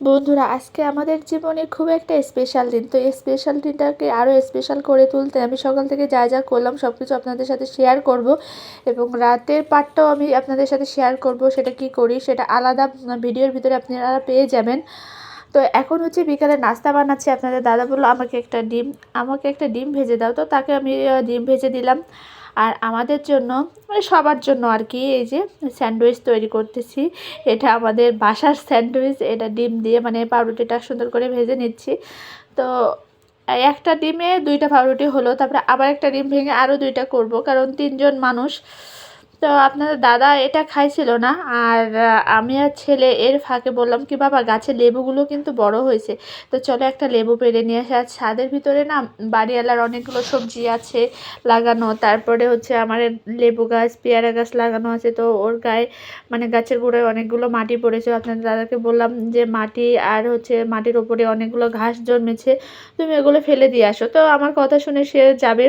বন্ধুরা, আজকে আমাদের জীবনে খুব একটা স্পেশাল দিন। তো এই স্পেশাল দিনটাকে আরও স্পেশাল করে তুলতে আমি সকাল থেকে যা যা করলাম সব কিছু আপনাদের সাথে শেয়ার করব এবং রাতের পার্টটাও আমি আপনাদের সাথে শেয়ার করব, সেটা কি করি, সেটা আলাদা ভিডিওর ভিতরে আপনারা পেয়ে যাবেন। তো এখন হচ্ছে বিকালে নাস্তা বানাচ্ছি, আপনাদের দাদা বলল, আমাকে একটা ডিম, আমাকে একটা ডিম ভেজে দাও। তো তাকে আমি ডিম ভেজে দিলাম। আর আমাদের জন্য মানে সবার জন্য আর কি, এই যে স্যান্ডউইচ তৈরি করতেছি। এটা আমাদের বাসার স্যান্ডউইচ, এটা ডিম দিয়ে মানে পাউরুটিটা সুন্দর করে ভেজে নিচ্ছি। তো একটা ডিমে দুইটা পাউরুটি হলো, তারপরে আবার একটা ডিম ভেঙে আরও দুইটা করব, কারণ তিনজন মানুষ তো আপনার দাদা এটা খাইছিল না, আর আমি আর ছেলে এর ফাঁকে বললাম কি, বাবা, গাছের লেবুগুলো কিন্তু বড় হয়েছে। তো চলো একটা লেবু পেরে নিয়ে আসে। আর ছাদের ভিতরে না বাড়িওয়ালার অনেকগুলো সবজি আছে লাগানো, তারপরে হচ্ছে আমার লেবু গাছ, পেয়ারা গাছ লাগানো আছে। তো ওর গায়ে মানে গাছের গোড়ায় অনেকগুলো মাটি পড়েছে। আপনাদের দাদাকে বললাম যে, মাটি আর হচ্ছে মাটির ওপরে অনেকগুলো ঘাস জন্মেছে, তুমি এগুলো ফেলে দিয়ে আসো। তো আমার কথা শুনে সে যাবে।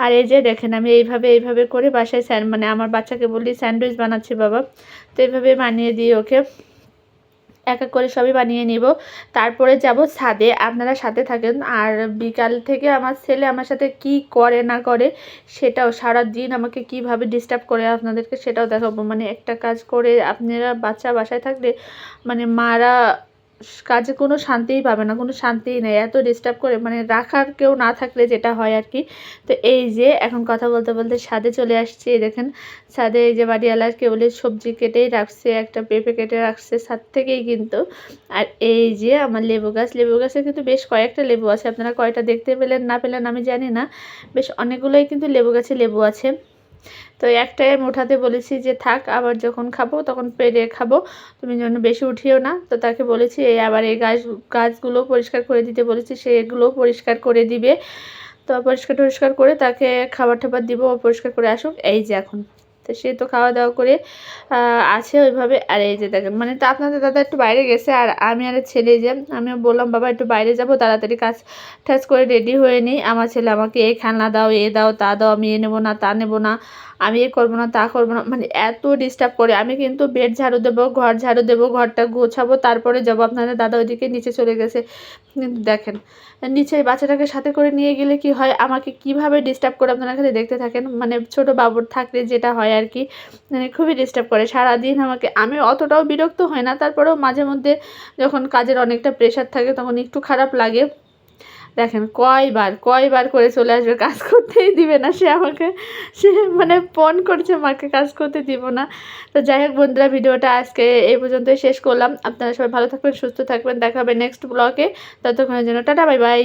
আর এই যে দেখেন, আমি এইভাবে এইভাবে করে বাসায় স্যান মানে আমার বাচ্চাকে বলি স্যান্ডউইচ বানাচ্ছি বাবা। তো এইভাবে বানিয়ে দিই ওকে। এক এক করে সবই বানিয়ে নিব। তারপরে যাব ছাদে। আপনারা সাথে থাকেন। আর বিকাল থেকে আমার ছেলে আমার সাথে কি করে, না করে, সেটাও সারা দিন আমাকে কীভাবে ডিস্টার্ব করে আপনাদেরকে সেটাও দেখাবো। মানে একটা কাজ করে আপনারা বাচ্চা বাসায় থাকলে মানে মারা কাজে কোনো শান্তিই পাবে না, কোনো শান্তিই নেই। এত ডিস্টার্ব করে মানে রাখার কেউ না থাকলে যেটা হয় আর কি। তো এই যে, এখন কথা বলতে বলতে ছাদে চলে আসছি দেখেন। ছাদে এই যে বাড়িওয়ালার কেবলে সবজি কেটেই রাখছে, একটা পেঁপে কেটে রাখছে, ছাদ থেকেই কিন্তু। আর এই যে আমার লেবু গাছ, লেবু গাছে কিন্তু বেশ কয়েকটা লেবু আছে। আপনারা কয়টা দেখতে পেলেন না পেলেন আমি জানি না। বেশ অনেকগুলোই কিন্তু লেবু গাছে লেবু আছে। তো একটাই উঠাতে বলেছি যে থাক, আবার যখন খাব তখন পেরে খাব। তুমি যেন বেশি উঠিও না। তো তাকে বলেছি, এই আবার এই গাছ, গাছগুলো পরিষ্কার করে দিতে বলেছি সে এগুলো পরিষ্কার করে দিবে। তো পরিষ্কার টরিষ্কার করে তাকে খাবার টাবার দিব পরিষ্কার করে আসুক। এই যে এখন। তো সে তো খাওয়া দাওয়া করে আছে ওইভাবে। আর এই যে দেখেন মানে তো আপনাদের দাদা একটু বাইরে গেছে, আর আমি আর ছেলে যে আমি বললাম, বাবা, একটু বাইরে যাব, তাড়াতাড়ি কাজ টাজ করে রেডি হয়ে নিই আমার ছেলে আমাকে এ খেলনা দাও, এ দাও, তা দাও, আমি এ নেব না, তা নেব না, আমি এ করব না, তা করব না। মানে এত ডিস্টার্ব করে, আমি কিন্তু বেড ঝাড়ু দেবো, ঘর ঝাড়ু দেবো, ঘরটা গোছাবো, তারপরে যাব। আপনাদের দাদা ওইদিকে নিচে চলে গেছে। কিন্তু দেখেন। নিচে বাচ্চাটাকে সাথে করে নিয়ে গেলে কি হয়? আমাকে কীভাবে ডিস্টার্ব করে আপনারা খালি দেখতে থাকেন? মানে ছোট বাবুর থাকলে যেটা হয় আর কি মানে খুবই ডিস্টার্ব করে। সারাদিন আমাকে, আমি অতটাও বিরক্ত হয় না। তারপরেও মাঝে মধ্যে যখন কাজের অনেকটা প্রেশার থাকে, তখন একটু খারাপ লাগে। দেখেন, কয়বার কয়বার করে চলে আসবে, কাজ করতেই দিবে না সে আমাকে। সে মানে ফোন করছে, মাকে কাজ করতে দিব না। তো যাই হোক বন্ধুরা, ভিডিওটা আজকে এই পর্যন্তই শেষ করলাম। আপনারা সবাই ভালো থাকবেন, সুস্থ থাকবেন। দেখা হবে নেক্সট ব্লগে ততক্ষণের জন্য টাটা বাই বাই